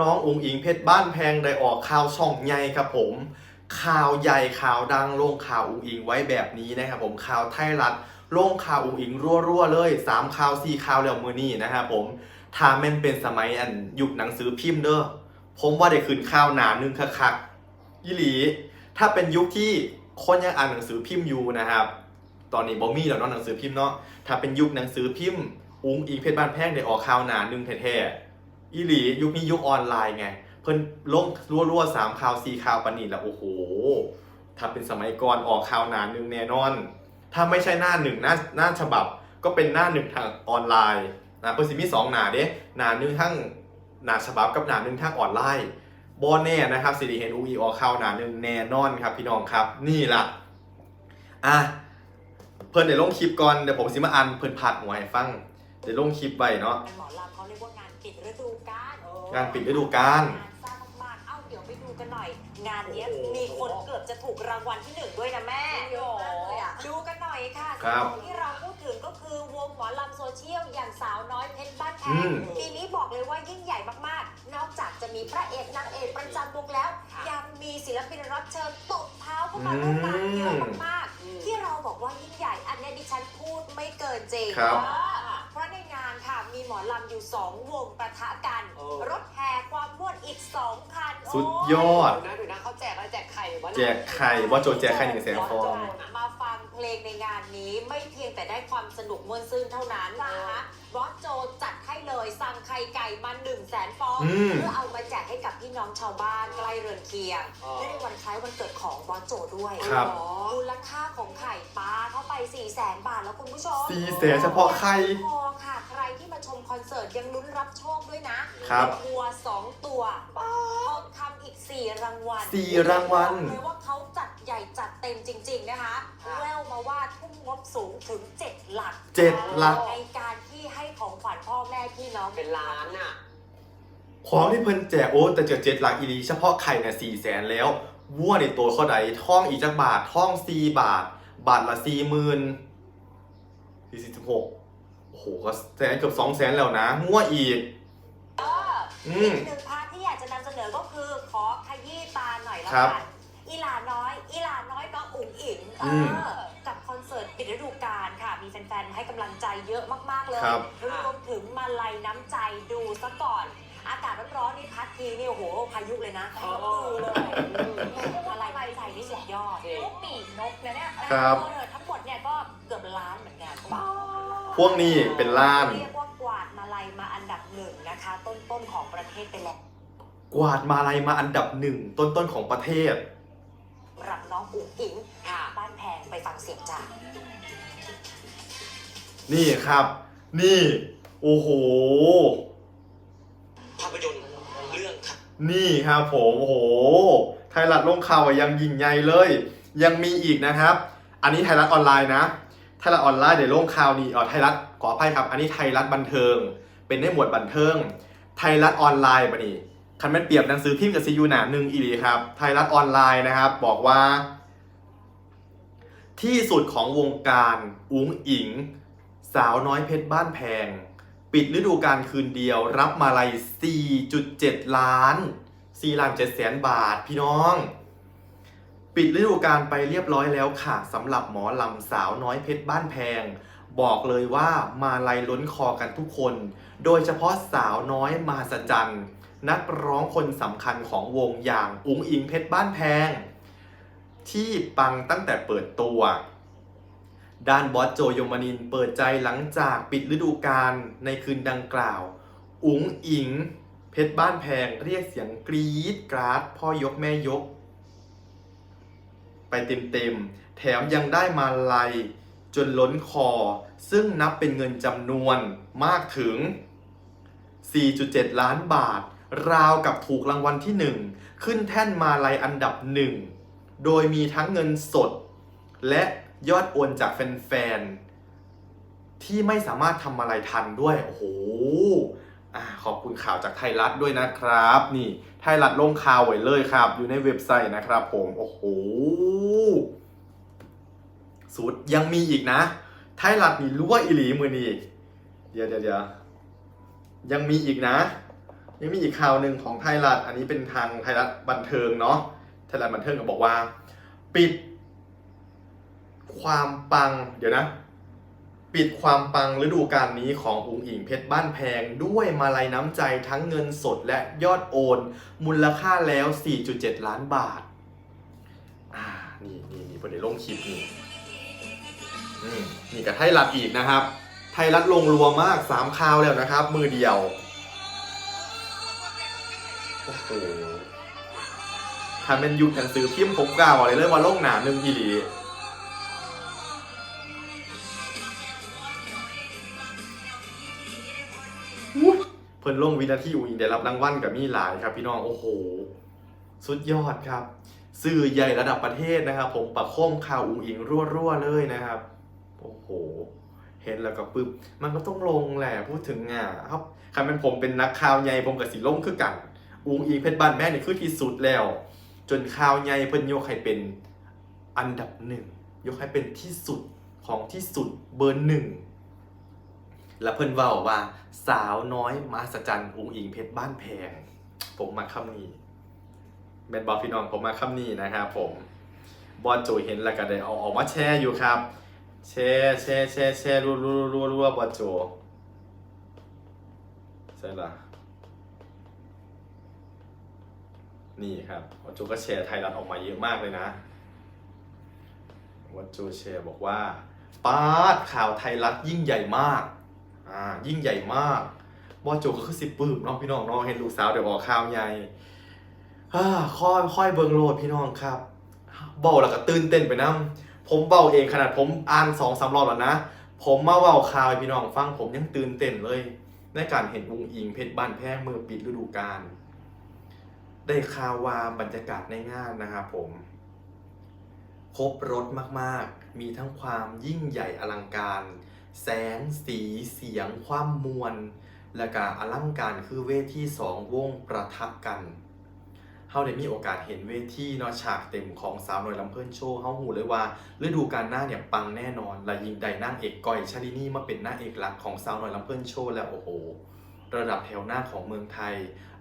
น้องอุ๋งอิงเพชรบ้านแพงได้ออกข่าวช่องใหญ่ครับผมข่าวใหญ่ข่าวดังลงข่าวอุ๋งอิงไว้แบบนี้นะครับผมข่าวไทยรัฐลงข่าวอุ๋งอิงรั่วๆเลยสามข่าวสี่ข่าวแล้วมือนี้นะครับผมถ้าแม่นเป็นสมัยอันยุคหนังสือพิมพ์เด้อผมว่าได้ขึ้นข่าวหนาหนึงคักๆยี่หลีถ้าเป็นยุคที่คนยังอ่านหนังสือพิมพ์อยู่นะครับ ตอนนี้บอมี่แล้วเนาะหนังสือพิมพ์เนาะถ้าเป็นยุคหนังสือพิมพ์อุ๋งอิงเพชรบ้านแพงได้ออกข่าวหนาหนึงแท้ๆ อีหลียุคนี้ยุคออนไลน์ไง เพิ่นลงรั่วๆสามข่าวสี่ข่าวปนนีแล้วโอ้โห ถ้าเป็นสมัยก่อนออกข่าวหนาหนึ่งแน่นอน ถ้าไม่ใช่หน้าหนึ่งหน้าหน้าฉบับก็เป็นหน้าหนึ่งทางออนไลน์นะเพิ่นสิมีสองหนาเด้หนาหนึ่งทั้งหน้าฉบับกับหน้าหนึ่งทางออนไลน์บอแน่นะครับสิริเห็นอูอีออกข่าวหนาหนึ่งแน่นอนครับพี่น้องครับนี่ล่ะอะเพิ่นเดี๋ยวลงคลิปก่อนเดี๋ยวผมสิมาอ่านเพิ่นพาดหัวให้ฟังเดี๋ยวลงคลิปไว้เนาะ ป็นหมอลำเขาเรียกว่างานปิดฤดูกาลงานปิดฤดูกาล งานสร้างมากๆเอ้าเดี๋ยวไปดูกันหน่อย งานเนี้ยมีคนเกือบจะถูกรางวัลที่หนึ่งด้วยนะแม่เยอะมากเลยอะ ดูกันหน่อยค่ะครับสิ่งที่เราพูดถึงก็คือวงหมอลำโซเชียลอย่างสาวน้อยเพชรบ้านแพอืงม ปีนี้บอกเลยว่ายิ่งใหญ่มากๆ นอกจากจะมีพระเอกนางเอกประจำวงแล้ว ยังมีศิลปินรับเชิญตบเท้าเข้ามาร่วมงานเยอะมากๆ ที่เราบอกว่ายิ่งใหญ่อันเนี้ยดิฉันพูดไม่เกินจริงครับ เพราะในงานค่ะมีหมอลำอยู่ 2 วงประทะกัน เออ รถแห่ความม่วนอีก 2 คันสุดยอด ดูนะดูนะเขาแจกอะไรแจกไข่วะนะแจกไข่ว่าโจแจกไข่หนึ่งแสนฟอง มาฟังเพลงในงานนี้ไม่เพียงแต่ได้ความสนุกม่วนซื่นเท่านั้นนะคะ บอสโจจัดให้เลยสั่งไข่ไก่มา1 0 0 0 0แสนฟองอืม เพื่อเอามาแจกให้กับพี่น้องชาวบ้านใกล้เรือนเคียงอ๋อ และในวันคล้ายวันเกิดของบอสโจด้วยครับ อ๋อมูลค่าของไข่ปลาเข้าไป4 0 0แสนบาทแล้วคุณผู้ชม สี่แสนเฉพาะไข่พอค่ะ ใครที่มาชมคอนเสิร์ตยังลุ้นรับโชคด้วยนะครับ วัวสองตัวทองคำอีก4รางวัลสี่รางวัลบอกเลยว่าเขาจัดใหญ่จัดเต็มจริง ๆ นะคะค่ะแววมาว่าทุ่มงบสูงถึง 7 หลักเจ็ดหลัก ใน แม่พี่น้องเป็นล้านอะของที่เพิ่นแจกโอ้แต่เจ็ดเจ็ดหลักอีหลีเฉพาะไข่เนี่ยสี่แสนแล้ววัวในตัวเขาใดท่องอีกจักบาทท่องสี่บาท บาทละสี่หมื่นสี่สิบหกโอ้โหก็แสนเกือบสองแสนแล้วนะงัวอีกเอออือีมกหนึ่งพาร์ทที่อยากจะนำเสนอก็คือขอขยี้ตาหน่อยละครักับนอีหลาน้อย อีหลาน้อยน้องอุ๋งอิงเออื ฟนๆให้กำลังใจเยอะมากๆเลยครับ รวมถึงมาลัยน้ำใจดูซะก่อน อากาศร้อนๆนี่พัดทีนี่โอ้โหพายุเลยนะอ๋อ ดูเลยมาลัยน้ำใจนี่สุดยอดจริงลูกปีกนกนะเนี่ยครับ เออทั้งหมดเนี่ยก็เกือบล้านเหมือนกันพวกนี้เป็นล้าน เรียกว่ากวาดมาลัยมาอันดับหนึ่งนะคะ ต้นๆของประเทศไปแล้ว กวาดมาลัยมาอันดับหนึ่งต้นๆของประเทศสำหรับน้องอุ๋งอิงค่ะ บ้านแพงไปฟังเสียงจ้า นี่ครับ นี่ โอ้โห ภาพยนตร์เรื่องครับนี่ครับผมโอ้โห ไทยรัฐลงข่าวยังยิ่งใหญ่เลย ยังมีอีกนะครับ อันนี้ไทยรัฐออนไลน์นะ ไทยรัฐออนไลน์เดี๋ยวลงข่าวนี้เออไทยรัฐขออภัยครับ อันนี้ไทยรัฐบันเทิง เป็นในหมวดบันเทิง ไทยรัฐออนไลน์ปะนี่คันแม่นเปรียบหนังสือพิมพ์กับซียูหนาหนึ่งอีหลีครับ ไทยรัฐออนไลน์นะครับ บอกว่า ที่สุดของวงการอุ๋งอิง สาวน้อยเพชรบ้านแพง ปิดฤดูกาลคืนเดียว รับมาลัย 4.7 ล้าน 4 ล้าน7แสนบาท พี่น้อง ปิดฤดูกาลไปเรียบร้อยแล้วค่ะสำหรับหมอลำสาวน้อยเพชรบ้านแพง บอกเลยว่ามาลัยล้นคอกันทุกคน โดยเฉพาะสาวน้อยมาสจันนักร้องคนสำคัญของวงอย่างอุ๋งอิงเพชรบ้านแพง ที่ปังตั้งแต่เปิดตัว ด้านบอสโจยมานินเปิดใจหลังจากปิดฤดูกาลในคืนดังกล่าว อุ๋งอิง เพชรบ้านแพงเรียกเสียงกรี๊ดกราดพ่อยกแม่ยก ไปเต็มๆ แถมยังได้มาลัย จนล้นคอ ซึ่งนับเป็นเงินจำนวนมากถึง 4.7 ล้านบาท ราวกับถูกรางวัลที่ 1 ขึ้นแท่นมาลัยอันดับหนึ่งโดยมีทั้งเงินสด และ ยอดโอนจากแฟนๆ ที่ไม่สามารถทำอะไรทันด้วย โอ้โหอขอบคุณข่าวจากไทยรัฐด้วยนะครับ นี่ไทยรัฐลงข่าวไว้เลยครับ อยู่ในเว็บไซต์นะครับผม โอ้โหสุดยังมีอีกนะ ไทยรัฐนี่รู้ว่าอิหลีมือนี่เดี๋ยวเดี๋ยวเดี๋ยวยังมีอีกนะ ยังมีอีกข่าวหนึ่งของไทยรัฐ อันนี้เป็นทางไทยรัฐบันเทิงเนาะ ไทยรัฐบันเทิงก็บอกว่า ปิด ความปังเดี๋ยวนะ ปิดความปังฤดูกาลนี้ของอุงอิงเพชรบ้านแพง ด้วยมาลัยน้ำใจทั้งเงินสดและยอดโอน มูลค่าแล้ว 4.7 ล้านบาท อ่า นี่นี่นี่ประเดี๋ยวลงคลิปนี่นี่กับไทยรัฐอีกนะครับ ไทยรัฐลงรัวมากสามข่าวแล้วนะครับ มือเดียว โอ้โหถ้าเป็นยุคหนังสือพิมพ์ผมกล่าวเลยเลยว่าโลกหนาหนึ่งอีหลี พิ่นลงวินาทีอูอิงได้รับรางวัลกับมีหลายครับ พี่น้องโอ้โห สุดยอดครับ สื่อใหญ่ระดับประเทศนะครับ ผมประโคมข่าวอูอิงรั่วๆเลยนะครับ โอ้โห เห็นแล้วก็ปึ๊บมันก็ต้องลงแหละพูดถึงอะครับใครเป็นผมเป็นนักข่าวใหญ่ผมกับสีลงคือกันอูอิงเพชรบ้านแม่นี่คือที่สุดแล้ว จนข่าวใหญ่เพิ่นโยกให้เป็นอันดับหนึ่งยกให้เป็นที่สุดของที่สุดเบอร์หนึ่ง แล้วเพิ่นเว้าว่าสาวน้อยมหัศจรรย์อุงอิงเพชรบ้านแพงผมมาคำนี้แมนบอพี่น้องผมมาคำนี้นะครับผมบอลโจเห็นแล้วก็ได้เอาออกมาแชร์อยู่ครับ แชร์แชร์แชร์แชร์รัวรัวรัวรัวบอลโจใช่ละนี่ครับบอลโจก็แชร์ไทยรัฐออกมาเยอะมากเลยนะบอลโจแชร์บอกว่าปาดข่าวไทยรัฐยิ่งใหญ่มาก อ่ายิ่งใหญ่มากบอโจก็คือสิบปื้มเน้องพี่น้องเน้องเห็นลูกสาวเดี๋ยวบอกข่าวใหญ่อ่าค่อยค่อยเบิงโลดพี่น้องครับเบาแล้วก็ตื่นเต้นไปน้ำผมเบาเองขนาดผมอ่านสองสามรอบแล้วนะ ผมมาเบาข่าวพี่น้องฟังผมยังตื่นเต้นเลย ในการเห็นวงอิงเพชรบ้านแพงมือปิดฤดูกาลได้ข่าวว่าบรรยากาศในงานนะครับผม ครบรถมากๆ มีทั้งความยิ่งใหญ่อลังการ แสงสีเสียงความมวล และก็อลังการคือเวทีสองวงประทะกันเฮาได้มีโอกาสเห็นเวทีเนาะฉากเต็มของสาวน้อยลำเพิ่นโชว์เฮาหูเลยว่าฤดูกาลหน้าเนี่ยปังแน่นอน และยิงใดนางเอกก้อยชาลินีมาเป็นนางเอกหลักของสาวน้อยลำเพิ่นโชว์แล้วโอ้โหระดับแถวหน้าของเมืองไทย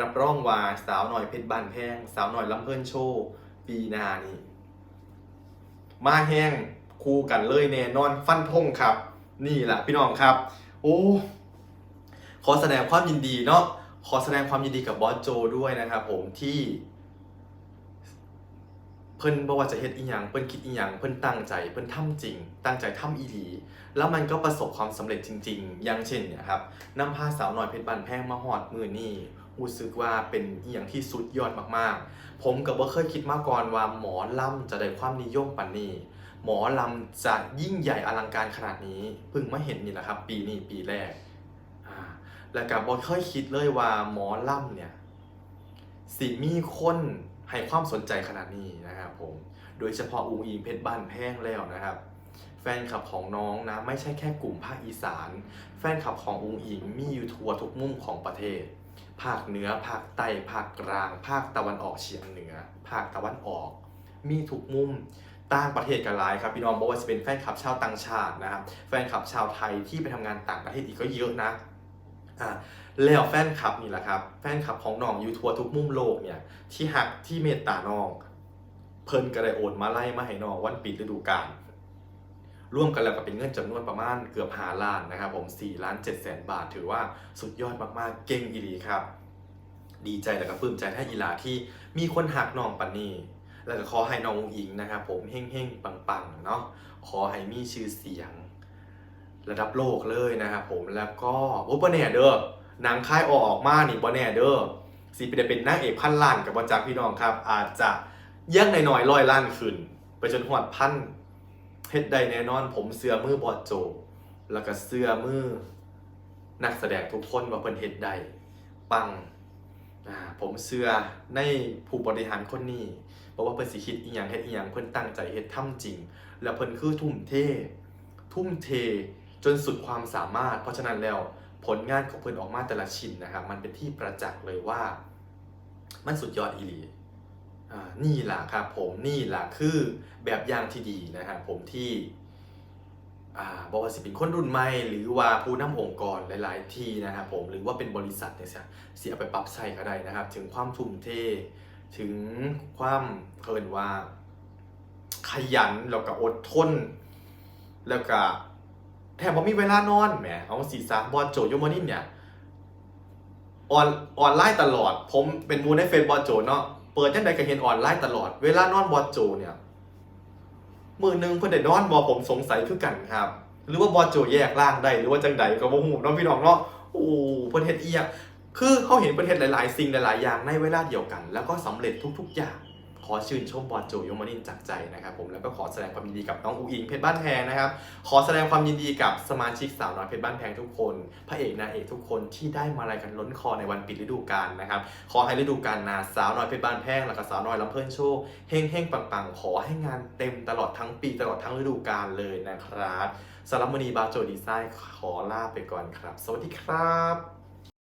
รับรองว่าสาวน้อยเพชรบานแพง สาวน้อยลำเพิ่นโชว์ปีหน้านี่ มาแห้งคู่กันเลยแน่นอนฟันธงครับ นี่แหละพี่น้องครับ โอ้ขอแสดงความยินดีเนาะขอแสดงความยินดีกับบอสโจด้วยนะครับผมที่ เพิ่นบอกว่าจะเฮ็ดอีหยังเพิ่นคิดอีหยังเพิ่นตั้งใจเพิ่นทำจริง ตั้งใจทำอีหลีแล้วมันก็ประสบความสำเร็จจริง ๆ อย่างเช่นเนี่ยครับนำพาสาวน้อยเพชรบ้านแพงมาฮอดมือนี่รู้สึกว่าเป็นอีหยังที่สุดยอดมากๆ ผมก็บ่เคยคิดมาก่อนว่าหมอล่ำจะได้ความนิยมปานนี้ หมอลำจะยิ่งใหญ่อลังการขนาดนี้เพิ่งมาเห็นนี่แหละครับ ปีนี้ปีแรกแล้วก็บ่เคยคิดเลยว่าหมอลำเนี่ยสิมีคนให้ความสนใจขนาดนี้นะครับผม โดยเฉพาะอูอิงเพชรบ้านแพงแล้วนะครับ แฟนคลับของน้องนะไม่ใช่แค่กลุ่มภาคอีสาน แฟนคลับของอูอิงมีอยู่ทั่วทุกมุมของประเทศ ภาคเหนือ ภาคใต้ ภาคกลาง ภาคตะวันออกเฉียงเหนือ ภาคตะวันออก มีทุกมุม ต่างประเทศกันหลายครับพี่น้องบอกว่าจะเป็นแฟนคลับชาวต่างชาตินะครับแฟนคลับชาวไทยที่ไปทำงานต่างประเทศอีกก็เยอะนะอ่าแล้วแฟนคลับนี่แหละครับแฟนคลับของน้องอยู่ทั่วทุกมุมโลกเนี่ยที่หักที่เมตตาน้องเพิ่นก็ได้โอนมาไล่มาให้น้องวันปิดฤดูกาลร่วมกันแล้วก็เป็นเงินจำนวนประมาณเกือบ5ล้านนะครับผม4ล้าน7แสนบาท ถือว่าสุดยอดมากๆ เก่งอีหลีครับ ดีใจและก็ปลื้มใจแท้อีหลาที่มีคนหักน้องปันนี้ แล้วก็ขอให้น้องอุ๋งอิงนะครับผมเฮงๆปังๆเนาะขอให้มีชื่อเสียง ระดับโลกเลยนะครับผมแล้วก็โอ้บ่แน่เด้อหนังค่ายออกออกมานี่บ่แน่เด้อสิเป็นเป็นนางเอกพันล้านกับบ่จักพี่น้องครับ อาจจะเยังหน่อยๆร้อยล้านขึ้น ไปจนหอดพันเฮ็ดได้แน่นอน ผมเสื้อมือบอดโจ แล้วก็เสื้อมือ นักแสดงทุกคนว่าเพิ่นเฮ็ดได้ปังอ่าผมเสื้อในผู้บริหารคนนี้ บอกว่าเพิ่นสิคิดอีหยังเฮ็ดอีหยังเพิ่นตั้งใจเฮ็ดทำจริง แล้วเพิ่นคือทุ่มเท ทุ่มเทจนสุดความสามารถ เพราะฉะนั้นแล้วผลงานของเพิ่นออกมาแต่ละชิ้นนะครับมันเป็นที่ประจักษ์เลยว่า มันสุดยอดอีหลีนี่แหละครับผมนี่แหละคือแบบอย่างที่ดีนะครับผมที่อ่าบอกว่าสิเป็นคนรุ่นใหม่หรือว่าผู้นำองค์กรหลาย ๆ ที่นะครับผมหรือว่าเป็นบริษัทเนี่ยเสียเสียไปปรับใช้ก็ได้นะครับ ถึงความทุ่มเท ถึงความเคินว่า ขยันแล้วก็อดทน แล้วก็แทบบ่มีเวลานอนแหมเอาสีสามบอลโจโยมานินเนี่ยออนออนไลน์ตลอด ผมเป็นมูในเฟซบอลโจเนาะเปิดยังไงก็เห็นออนไลน์ตลอด เวลานอนบอลโจเนี่ยมือหนึ่งเพิ่อนได้นอนบอผมสงสัยคือกันครับ หรือว่าบอลโจแยกร่างได้หรือว่าจังใดก็บ่ฮู้เนาะพี่น้องเนาะโอ้เพิ่อนเฮ็ดอียง คือเขาเห็นเพิ่นเฮ็ดหลายๆ สิ่งหลายๆ อย่างในเวลาเดียวกัน แล้วก็สำเร็จทุก ๆ อย่าง ขอชื่นชมบอลโจยมานินจากใจนะครับผมแล้วก็ขอแสดงความยินดีกับน้องอูอิงเพชรบ้านแพงนะครับ ขอแสดงความยินดีกับสมาชิกสาวน้อยเพชรบ้านแพงทุกคนพระเอกนางเอกทุกคนที่ได้มาลายกันล้นคอในวันปิดฤดูกาลนะครับขอให้ฤดูกาลนาสาวน้อยเพชรบ้านแพงแล้วก็สาวน้อยลำเพิ่นโชคเฮงเฮงปังปังๆ ขอให้งานเต็มตลอดทั้งปีตลอดทั้งฤดูกาลเลยนะครับสำหรับมณีบาโจดีไซน์ขอลาไปก่อนครับ สวัสดีครับ